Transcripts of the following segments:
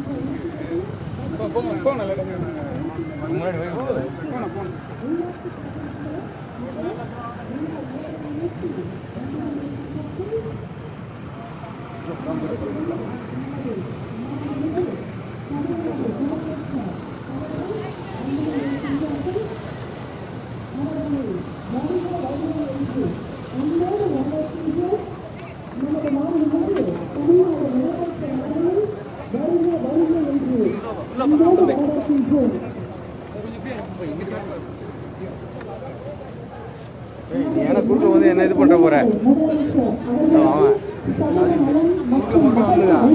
நீ ஏன்னா குறுக்க வந்து என்ன இது பண்ற போற குறுக்க மட்டும் வந்துதான்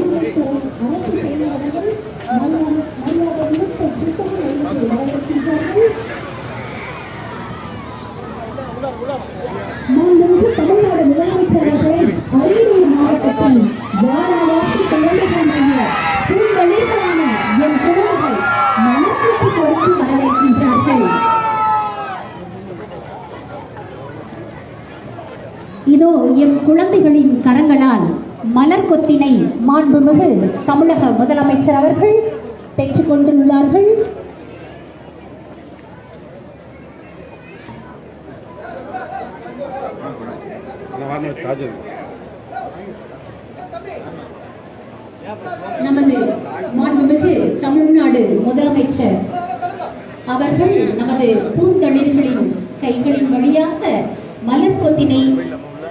மாண்புமிகு தமிழ்நாடு முதலமைச்சர் அவர்களே, அரியலூர் மாவட்டத்தில் வாரணாசி குழந்தைகள் மைய பூந்தளிர்களான என் குழந்தைகள் மனக்கூட்டு கொடுத்து வரவேற்கின்றார்கள் இதோ எம் குழந்தைகளின் கரங்களால் மலர் கொத்தினை மாண்புமிகு தமிழக முதலமைச்சர் அவர்கள் பெற்றுக் கொண்டுள்ளார்கள். நமது மாண்புமிகு தமிழ்நாடு முதலமைச்சர் அவர்கள் நமது பூந்தளிர்களின் கைகளின் வழியாக மலர் கொத்தினை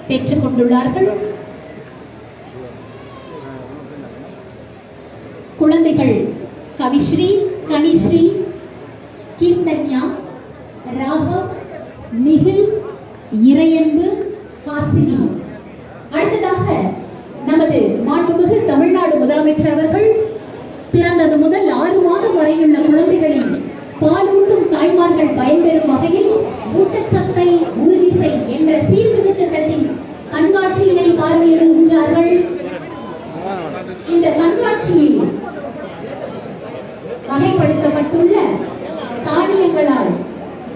பெற்றுக் கொண்டுள்ளார்கள் குழந்தைகள் கவிஸ்ரீ கனிஸ்ரீ கீர்த்தன்யா ராகம் நிகில் இறையன்பு காசினி. அடுத்ததாக நமது மாண்புமிகு தமிழ்நாடு முதலமைச்சர் அவர்கள் பிறந்தது முதல் ஆறு மாதம் வரையுள்ள குழந்தைகளின் பாலூட்டும் தாய்மார்கள் பயன்பெறும் வகையில் ஊட்டச்சத்தை உறுதி செய் என்ற சீர் பார்வையிடுகின்றார்கள் இந்த கண்காட்சியில் வகைப்படுத்தப்பட்டுள்ள தானியங்களால்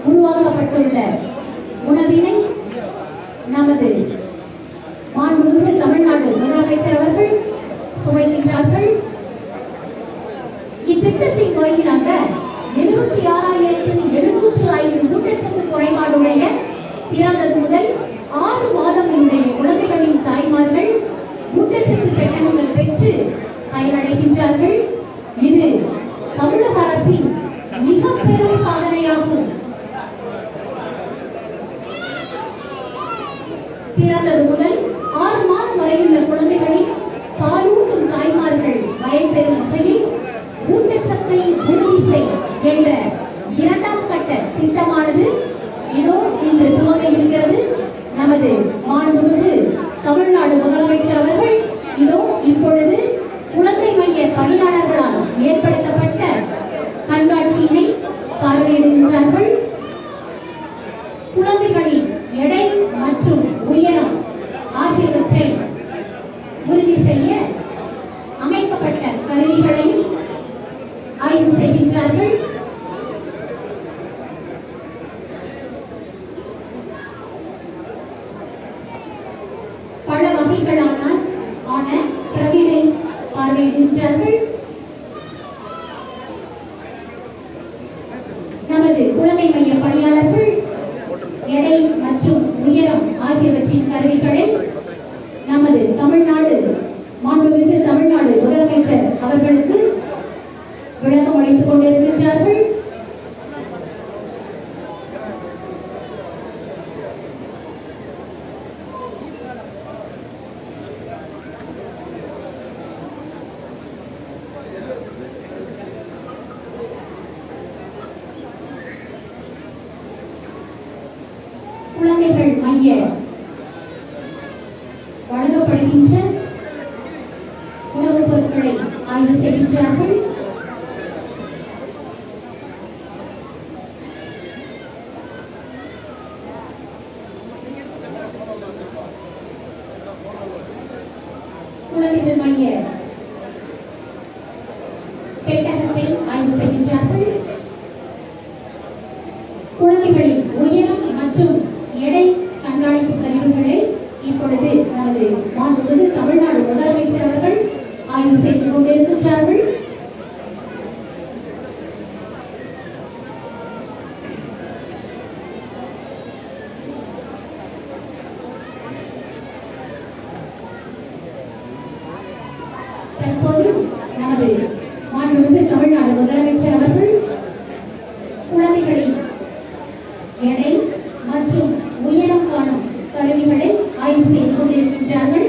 உருவாக்கப்பட்டுள்ள உணவினை நமது மாண்புமிகு தமிழ்நாடு முதலமைச்சர் அவர்கள் சுவைக்கின்றார்கள். இத்திட்டத்தின் வாயிலாக எழுபத்தி ஆறாயிரத்தி எழுநூற்று ஐந்து ஊட்டச்சத்து குறைபாடுடைய பிறந்தது முதல் ஆறு பிறந்தது முதல் ஆறு மாதம் வரையுள்ள குழந்தைகளை பாலூட்டும் தாய்மார்கள் பயன்பெறும் வகையில் ஊட்டச்சத்தை உறுதி செய் என்ற இரண்டாம் கட்ட திட்டமானது இதோ இன்று துவங்க இருக்கிறது. நமது மாண்புமிகு தமிழ்நாடு முதலமைச்சர் அவர்கள் இதோ இப்பொழுது குழந்தை மைய பணியாளர்களால் ஏற்படுத்தப்பட்ட கண்காட்சியினை பார்வையிடுகின்றார்கள் குழந்தைகளின் எடை மற்றும் உயரம் ஆகியவற்றை உறுதி செய்ய அமைக்கப்பட்ட கருவிகளையும் ஆய்வு செய்கின்றார்கள் பல வகைகளான ஆன பிரவினை பார்வையிடுகின்றார்கள் நமது குழந்தை மைய பணியாளர்கள் எடை மற்றும் உயரம் ஆகியவற்றின் கருவிகளை நமது தமிழ்நாடு மாண்புமிகு தமிழ்நாடு முதலமைச்சர் அவர்களுக்கு விளக்கம் அளித்துக் கொண்டிருக்கின்றார்கள். குழந்தைகள் மைய வழங்கப்படுகின்ற உணவுப் பொருட்களை ஆய்வு செய்கின்றார்கள். குழந்தைகள் மைய பெட்டகத்தை ஆய்வு செய்கின்றார்கள் குழந்தைகளின் உயரம் மற்றும் எடை கண்காணிப்பு கருவிகளை இப்பொழுது நமது மாண்பு தமிழ்நாடு முதலமைச்சர் அவர்கள் ஆய்வு செய்து கொண்டிருக்கின்றார்கள் தற்போது நமது மாண்புமிகு தமிழ்நாடு முதலமைச்சர் அவர்கள் குழந்தைகளின் எடை மற்றும் உயரம் காணும் கருவிகளை ஆய்வு செய்து கொண்டிருக்கின்றார்கள்.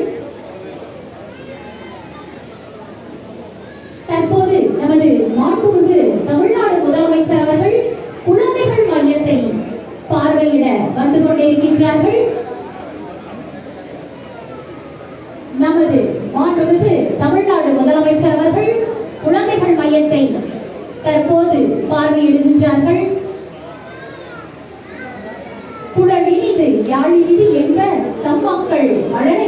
தற்போது நமது மாண்புமிகு தமிழ்நாடு முதலமைச்சர் அவர்கள் குழந்தைகள் மையத்தை பார்வையிட வந்து கொண்டிருக்கின்றார்கள். நமது மாண்புமிகு தமிழ்நாடு முதலமைச்சர் அவர்கள் குழந்தைகள் மையத்தை தற்போது பார்வையிடுகின்றார்கள். யாழ் யாழினிது என்ப தம்மாக்கள் மக்கள்